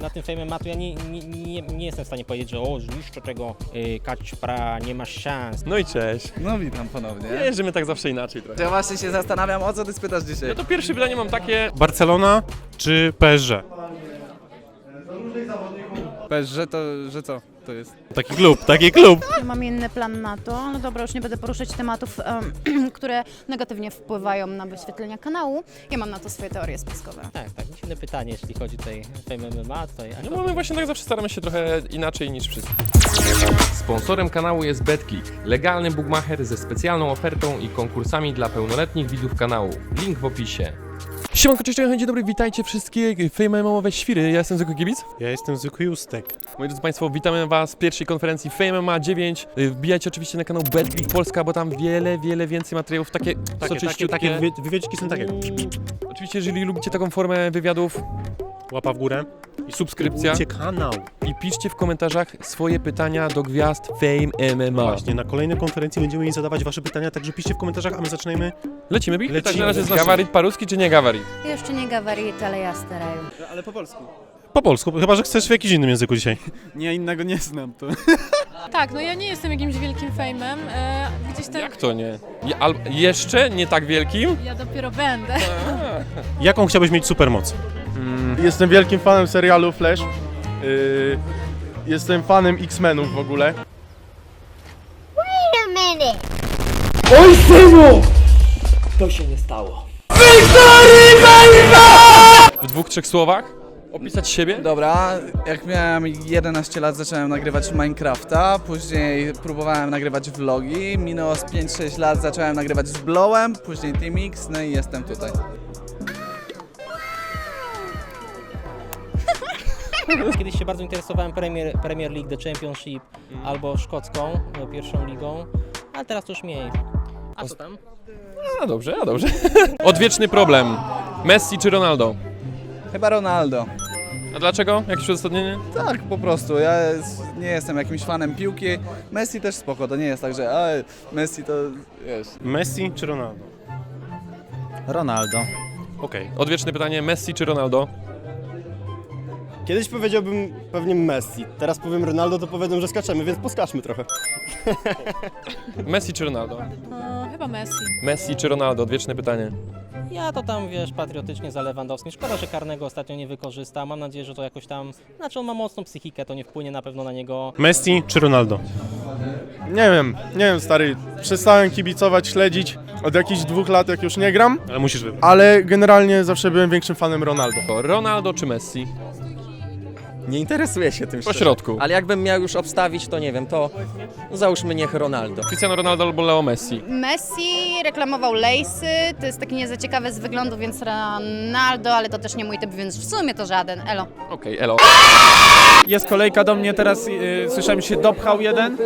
Na tym fejmie matu ja nie, nie, nie, nie jestem w stanie powiedzieć, że o, zniszczę tego y, Kaczpra, nie masz szans. No i cześć. No witam ponownie. Że my tak zawsze inaczej trochę. Ja właśnie się zastanawiam, o co ty spytasz dzisiaj? No to pierwsze pytanie mam takie, Barcelona czy PSG? Powiedz, że to, że co to jest? Taki klub, taki klub. Ja mam inny plan na to. No dobra, już nie będę poruszać tematów, em, które negatywnie wpływają na wyświetlenia kanału. Ja mam na to swoje teorie spiskowe. Tak, tak, dziwne pytanie, jeśli chodzi tutaj Fame MMA, tutaj... no my właśnie tak zawsze staramy się trochę inaczej niż wszyscy. Sponsorem kanału jest BetClick, legalny bookmacher ze specjalną ofertą i konkursami dla pełnoletnich widzów kanału. Link w opisie. Siemanko, cześć, dzień dobry, witajcie wszystkie Fame MMA świry, ja jestem zwykły kibic. Ja jestem zwykły Justek. Moi drodzy Państwo, witamy Was w pierwszej konferencji Fame MMA 9. Y, Wbijajcie oczywiście na kanał BetClick Polska, bo tam wiele, wiele więcej materiałów, takie, Takie, takie, soczyściutkie. takie są takie. Oczywiście, jeżeli lubicie taką formę wywiadów, Łapa w górę. i subskrypcja. Subskrypcja kanał. I piszcie w komentarzach swoje pytania do gwiazd Fame MMA. Właśnie, na kolejnej konferencji będziemy jej zadawać wasze pytania, także piszcie w komentarzach, a my zaczynajmy. Lecimy, Big? Lecimy. Tak, na razie z gawarit paruski czy nie gawarit? Jeszcze nie gawarit, ale ja staraju. Ale po polsku. Po polsku, chyba że chcesz w jakimś innym języku dzisiaj. Nie, innego nie znam to. Tak, no ja nie jestem jakimś wielkim fejmem. E, gdzieś tam. Jak to nie? Je, al, jeszcze nie tak wielkim? Ja dopiero będę. Jaką chciałbyś mieć supermoc? Jestem wielkim fanem serialu Flash. Yy, jestem fanem X-Menów w ogóle. W dwóch, trzech słowach? Opisać siebie? Dobra, jak miałem 11 lat zacząłem nagrywać Minecrafta, później próbowałem nagrywać vlogi, minęło z 5-6 lat zacząłem nagrywać z Blowem, później TMX, no i jestem tutaj. Kiedyś się bardzo interesowałem Premier, Premier League, The Championship albo szkocką, e, pierwszą ligą, a teraz to już mniej. A co tam? A dobrze, a dobrze. Odwieczny problem. Messi czy Ronaldo? Chyba Ronaldo. A dlaczego? Jakieś uzasadnienie? Tak, po prostu, ja jest- nie jestem jakimś fanem piłki. Messi też spoko, to nie jest tak, że a, Messi to, wiesz... Messi czy Ronaldo? Ronaldo. Okej. Odwieczne pytanie, Messi czy Ronaldo? Kiedyś powiedziałbym pewnie Messi, teraz powiem Ronaldo, to powiedzą, że skaczemy, więc poskaczmy trochę. Messi czy Ronaldo? E, chyba Messi. Messi czy Ronaldo? Odwieczne pytanie. Ja to tam, wiesz, patriotycznie za Lewandowskim. Szkoda, że karnego ostatnio nie wykorzysta. Mam nadzieję, że to jakoś tam... Znaczy on ma mocną psychikę, to nie wpłynie na pewno na niego Messi czy Ronaldo? Nie wiem, nie wiem stary, przestałem kibicować, śledzić od jakichś dwóch lat jak już nie gram, Ale musisz wybrać. ale generalnie zawsze byłem większym fanem Ronaldo. Ronaldo czy Messi? Nie interesuję się tym Po szczerze. środku. Ale jakbym miał już obstawić, to nie wiem, to załóżmy niech Ronaldo. Cristiano Ronaldo albo Leo Messi? Messi reklamował lejsy, to jest taki nie za ciekawe z wyglądu, więc Ronaldo, ale to też nie mój typ, więc w sumie to żaden. Elo. Okej, elo. Jest kolejka do mnie, teraz y, słyszałem, że się dopchał jeden, y,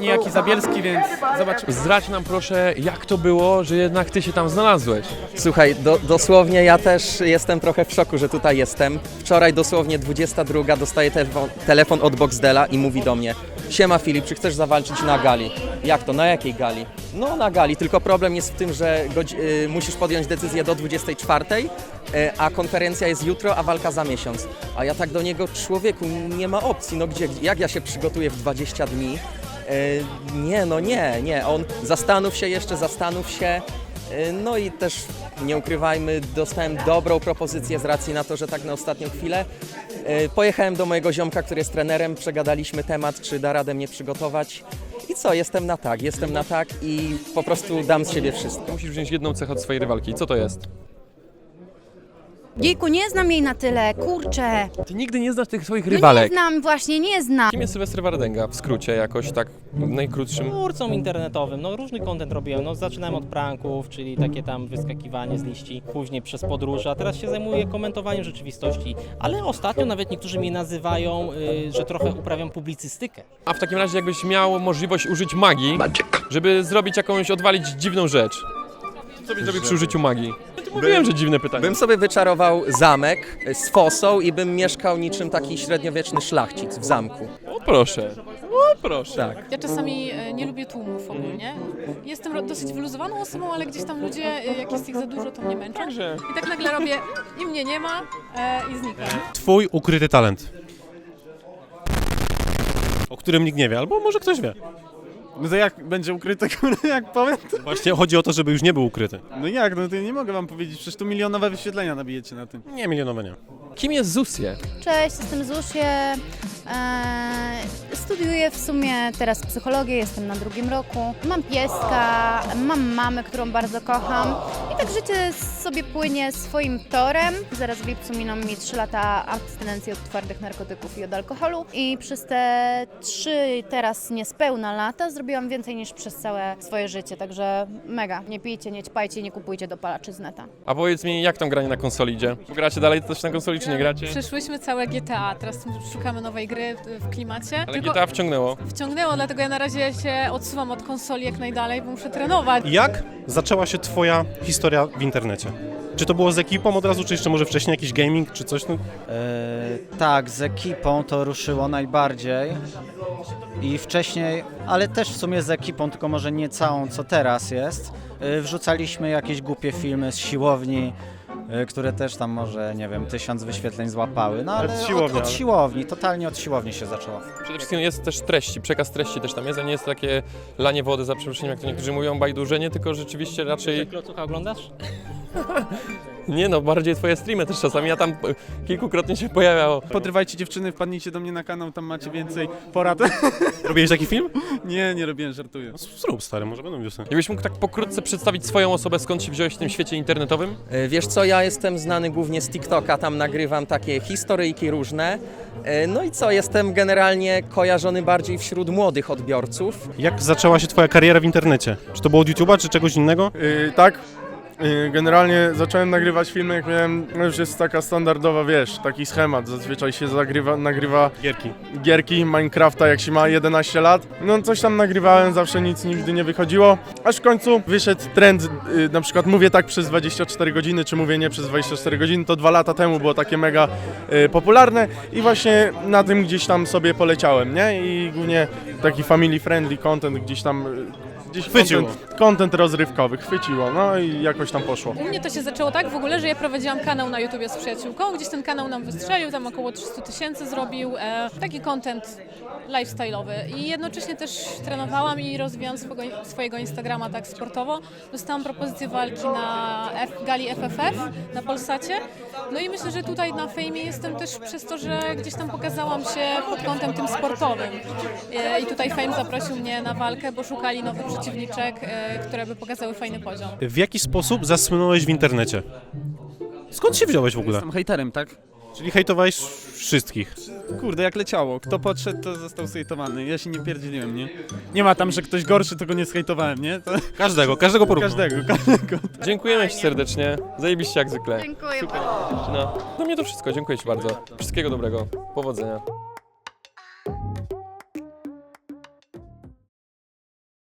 niejaki Zabielski, więc zobaczymy. Zdradź nam proszę, jak to było, że jednak ty się tam znalazłeś. Słuchaj, do, dosłownie ja też jestem trochę w szoku, że tutaj jestem. Wczoraj dosłownie 22 dostaję telefon, telefon od Boxdela i mówi do mnie Siema Filip, czy chcesz zawalczyć na gali? Jak to? Na jakiej gali? No na gali, tylko problem jest w tym, że y, musisz podjąć decyzję do 24, y, a konferencja jest jutro, a walka za miesiąc. A ja tak do niego, człowieku, nie ma opcji, no gdzie, jak ja się przygotuję w 20 dni? Y, nie, no nie, nie, on zastanów się jeszcze, zastanów się. Y, No i też nie ukrywajmy, dostałem dobrą propozycję z racji na to, że tak na ostatnią chwilę. Y, Pojechałem do mojego ziomka, który jest trenerem, przegadaliśmy temat, czy da radę mnie przygotować. I co, jestem na tak, jestem na tak i po prostu dam z siebie wszystko. Musisz wziąć jedną cechę od swojej rywalki. Co to jest? Jejku, nie znam jej na tyle, kurczę. Ty nigdy nie znasz tych swoich No nie rywalek. znam, właśnie nie znam. Kim jest Sylwester Wardęga? W skrócie jakoś tak w najkrótszym. twórcą internetowym, no różny content robiłem, no zaczynałem od pranków, czyli takie tam wyskakiwanie z liści, później przez podróże, a teraz się zajmuję komentowaniem rzeczywistości, ale ostatnio nawet niektórzy mnie nazywają, y, że trochę uprawiam publicystykę. A w takim razie jakbyś miał możliwość użyć magii, żeby zrobić jakąś, odwalić dziwną rzecz. Co byś zrobił przy użyciu magii? Mówiłem, że dziwne pytanie. Bym sobie wyczarował zamek z fosą i bym mieszkał niczym taki średniowieczny szlachcic w zamku. O proszę. Proszę. Tak. Ja czasami e, nie lubię tłumów ogólnie. Jestem ro- dosyć wyluzowaną osobą, ale gdzieś tam ludzie, e, jak jest ich za dużo, to mnie męczą. Także I tak nagle robię i mnie nie ma e, i znikam. Twój ukryty talent. O którym nikt nie wie, albo może ktoś wie. No to jak będzie ukryte, kurde, jak powiem? To... Właśnie chodzi o to, żeby już nie był ukryty. No jak, no to ja nie mogę wam powiedzieć, przecież tu milionowe wyświetlenia nabijecie na tym. Nie, milionowe nie. kim jest Zusie? Cześć, jestem Zusie. Eee, studiuję w sumie teraz psychologię, jestem na drugim roku. Mam pieska, mam mamę, którą bardzo kocham. I tak życie sobie płynie swoim torem. Zaraz w lipcu miną mi 3 lata abstynencji od twardych narkotyków i od alkoholu. I przez te 3 teraz niespełna lata zrobiłam więcej niż przez całe swoje życie. Także mega. Nie pijcie, nie ćpajcie, nie kupujcie dopalaczy z neta. A powiedz mi, jak tam granie na konsoli idzie? Gracie dalej coś na konsoli, czy nie gracie? Przeszłyśmy całe GTA, teraz szukamy nowej gry w klimacie. Ale GTA wciągnęło. wciągnęło, dlatego ja na razie się odsuwam od konsoli jak najdalej, bo muszę trenować. Jak zaczęła się twoja historia w internecie? Czy to było z ekipą od razu, czy jeszcze może wcześniej jakiś gaming, czy coś? No, E, tak, z ekipą to ruszyło najbardziej i wcześniej, ale też w sumie z ekipą, tylko może nie całą, co teraz jest. E, wrzucaliśmy jakieś głupie filmy z siłowni, e, które też tam może, nie wiem, tysiąc wyświetleń złapały. No Ale ale z od, siłowni, od ale- siłowni, totalnie od siłowni się zaczęło. Przede wszystkim jest też treści, przekaz treści też tam jest, a nie jest takie lanie wody za przeproszeniem, jak to niektórzy mówią, bajdurzenie, tylko rzeczywiście raczej... Klocucha oglądasz? Nie no, bardziej twoje streamy też czasami, ja tam kilkukrotnie się pojawiało. Podrywajcie dziewczyny, wpadnijcie do mnie na kanał, tam macie więcej porad. robiłeś taki film? nie, nie robiłem, żartuję. No, zrób stary, może będą wiosny. Jakbyś mógł tak pokrótce przedstawić swoją osobę, skąd się wziąłeś w tym świecie internetowym? E, Wiesz co, ja jestem znany głównie z TikToka, tam nagrywam takie historyjki różne. E, No i co, jestem generalnie kojarzony bardziej wśród młodych odbiorców. Jak zaczęła się twoja kariera w internecie? Czy to było od YouTube'a, czy czegoś innego? Yy, tak, generalnie zacząłem nagrywać filmy, jak miałem, no już jest taka standardowa, wiesz, taki schemat, zazwyczaj się zagrywa, nagrywa Gierki. gierki Minecrafta, jak się ma 11 lat. No coś tam nagrywałem, zawsze nic nigdy nie wychodziło, aż w końcu wyszedł trend, yy, na przykład mówię tak przez 24 godziny, czy mówię nie przez 24 godziny, to dwa lata temu było takie mega yy, popularne i właśnie na tym gdzieś tam sobie poleciałem, nie? I głównie taki family friendly content gdzieś tam... Yy, Gdzieś Chwyciło. Content, content rozrywkowy, chwyciło, no i jakoś tam poszło. U mnie to się zaczęło tak w ogóle, że ja prowadziłam kanał na YouTubie z przyjaciółką, gdzieś ten kanał nam wystrzelił, tam około 300 tysięcy zrobił, e, taki content lifestyle'owy i jednocześnie też trenowałam i rozwijałam swojego, swojego Instagrama tak sportowo. Dostałam propozycję walki na F, gali FFF na Polsacie, no i myślę, że tutaj na fejmie jestem też przez to, że gdzieś tam pokazałam się pod kątem tym sportowym e, i tutaj Fame zaprosił mnie na walkę, bo szukali nowych przeciwniczek, e, które by pokazały fajny poziom. W jaki sposób zasłynąłeś w internecie? Skąd się wziąłeś w ogóle? Jestem hejterem, tak? Czyli hejtowałeś wszystkich. Kurde, jak leciało. Kto podszedł, to został zhejtowany. Ja się nie pierdzieliłem, nie? Nie ma tam, że ktoś gorszy, to go nie zhejtowałem, nie? To Każdego, każdego porówno. każdego, każdego. Dziękujemy Ci serdecznie, zajebiście jak zwykle. Dziękuję bardzo. No, do mnie to wszystko, dziękuję Ci bardzo. Wszystkiego dobrego, powodzenia.